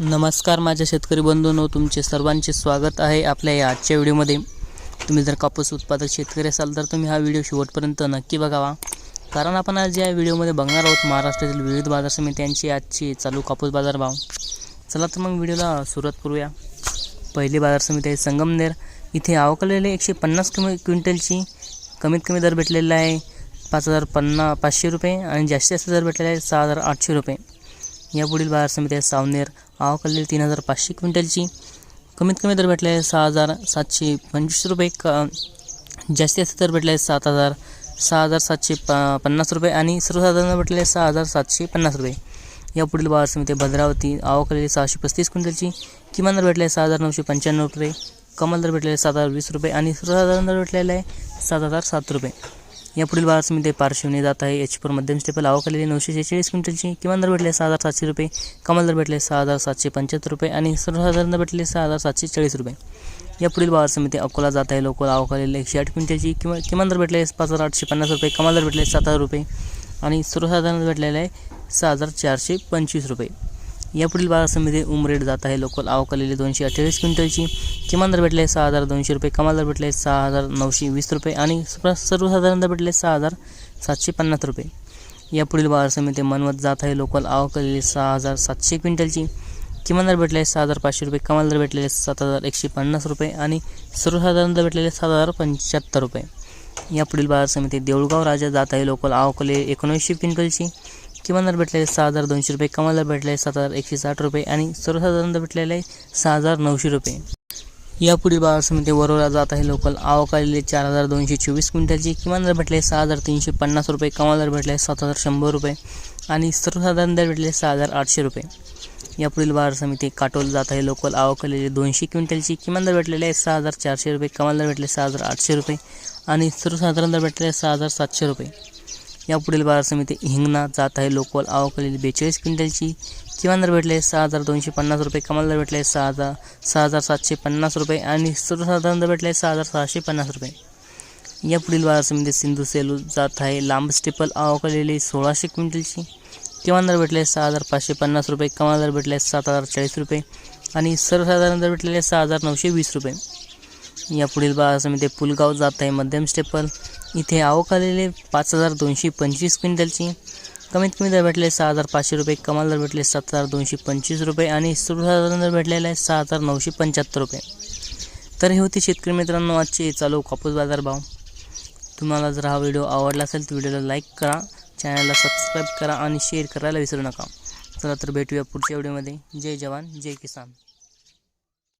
नमस्कार माझ्या शेतकरी बंधूंनो तुमचे सर्वांचे स्वागत आहे आपल्या या आजच्या व्हिडिओमध्ये. तुम्ही जर कापूस उत्पादक शेतकरी असाल तर तुम्ही हा व्हिडिओ शेवटपर्यंत नक्की बघावा. कारण आपण आज या व्हिडिओमध्ये बघणार आहोत महाराष्ट्रातील विविध बाजार समित्यांची आजची चालू कापूस बाजार भाव चला तर मग व्हिडिओला सुरुवात करूया. पहिली बाजार समिती आहे संगमनेर. इथे आवकलेले एकशे पन्नास कमी क्विंटलची. कमीत कमी दर भेटलेला आहे पाच हजार पन्ना पाचशे रुपये आणि जास्तीत जास्त दर भेटलेला आहे सहा हजार आठशे रुपये. यापुढील बाजार समिती आहे सावनेर. आवकलेली तीन हजार पाचशे क्विंटलची. कमीत कमी दर भेटले आहे सहा हजार सातशे पंचवीस रुपये. क जास्तीत जास्त दर भेटले आहे सात हजार सहा हजार सातशे प पन्नास रुपये आणि सर्वसाधारण भेटले सहा हजार सातशे पन्नास रुपये. यापुढील बाजार समिती भद्रावती. आवकलेली सहाशे पस्तीस क्विंटलची. किमान दर भेटले आहे सहा हजार नऊशे पंच्याण्णव रुपये. कमाल दर भेटलेले सात हजार वीस रुपये आणि सर्वसाधारण दर भेटलेला आहे सात हजार सात रुपये. यापुढील बाजार समिती पार्श्वने जात आहे. एच पर मध्यम स्टेपल आवकलेली नऊशे शेहेचाळीस क्विंटलची किमान दर भेटले सहा हजार सातशे रुपये कमाल दर भेटले सहा हजार सातशे पंच्याहत्तर रुपये आणि सर्वसाधारण भेटले सहा हजार सातशे चाळीस रुपये. यापुढील बाजार समिती अकोला जात आहे. लोकल आवकलेली एकशे आठ क्विंटलची किंवा किमान दर भेटले पाच हजार आठशे पन्नास रुपये कमाल दर भेटले सात हजार रुपये आणि सर्वसाधारण भेटलेले आहे सहा हजार चारशे पंचवीस रुपये. यापुढील बाजार समिती उमरेड जात आहे. लोकल आवकलेली दोनशे अठ्ठेचाळीस क्विंटलची. किमान दर भेटले सहा हजार दोनशे रुपये कमाल दर भेटले सहा हजार नऊशे वीस रुपये आणि सर्वसाधारण दर भेटले सहा हजार सातशे पन्नास रुपये. यापुढील बाजार समिती मनवत जात आहे. लोकल आवकलेली सहा हजार सातशे क्विंटलची. किमान दर भेटले सहा हजार पाचशे रुपये कमाल दर भेटलेले सात हजार एकशे पन्नास रुपये आणि सर्वसाधारण दर भेटलेले सात हजार पंच्याहत्तर रुपये. यापुढील बाजार समिती देऊळगाव राजा जात आहे. लोकल आवकले एकोणीसशे क्विंटलची. किमानदार भेटलेले सहा हजार दोनशे रुपये कमाल भेटलेले सात हजार एकशे साठ रुपये आणि सर्वसाधारण भेटलेले सहा हजार नऊशे रुपये. यापुढील बाजार समिती वरोरा जात आहे. लोकल आवकालेले चार हजार दोनशे चोवीस क्विंटलची किमान दर भेटले सहा हजार तीनशे पन्नास रुपये कमाल दर भेटले सात हजार शंभर रुपये आणि सर्वसाधारण दर भेटले सहा हजार आठशे रुपये. यापुढील बाजार समिती काटोल जात आहे. लोकल आवकलेले दोनशे क्विंटलची किमान दर भेटलेले आहे सहा हजार चारशे रुपये कमाल दर भेटले सहा हजार आठशे रुपये आणि सर्वसाधारण दर भेटले सहा हजार सातशे रुपये. यापुढील बाजार समिती हिंगणा जात आहे लोकल आवकलेली बेचाळीस क्विंटलची. किमान दर भेटले सहा हजार दोनशे पन्नास रुपये कमाल दर भेटले सहा हजार सहा हजार सातशे पन्नास रुपये आणि सर्वसाधारण दर भेटले सहा हजार सहाशे पन्नास रुपये. यापुढील बाजार समिती सिंधू सेलू जात आहे लांब स्टेपल आवकलेली सोळाशे क्विंटलची. किमान दर भेटले सहा हजार पाचशे पन्नास रुपये कमाल दर भेटले सात हजार चाळीस रुपये आणि सर्वसाधारण दर भेटलेले सहा हजार नऊशे वीस रुपये. यापुढील बाजार समिती पुलगाव जात आहे मध्यम स्टेपल इथे आवक आलेले पाच हजार दोनशे पंचवीस क्विंटलची. कमीत कमी दर भेटले सहा हजार पाचशे रुपये कमाल दर भेटले सात हजार दोनशे पंचवीस रुपये आणि सर्वसाधारण दर भेटलेला आहे सहा हजार नऊशे पंच्याहत्तर रुपये. तर हे होते शेतकरी मित्रांनो आजचे चालू कापूस बाजार भाव. तुम्हाला जर हा व्हिडिओ आवडला असेल तर व्हिडिओला लाईक करा चॅनलला सबस्क्राईब करा आणि शेअर करायला विसरू नका. चला तर भेटूया पुढच्या व्हिडिओमध्ये. जय जवान जय किसान.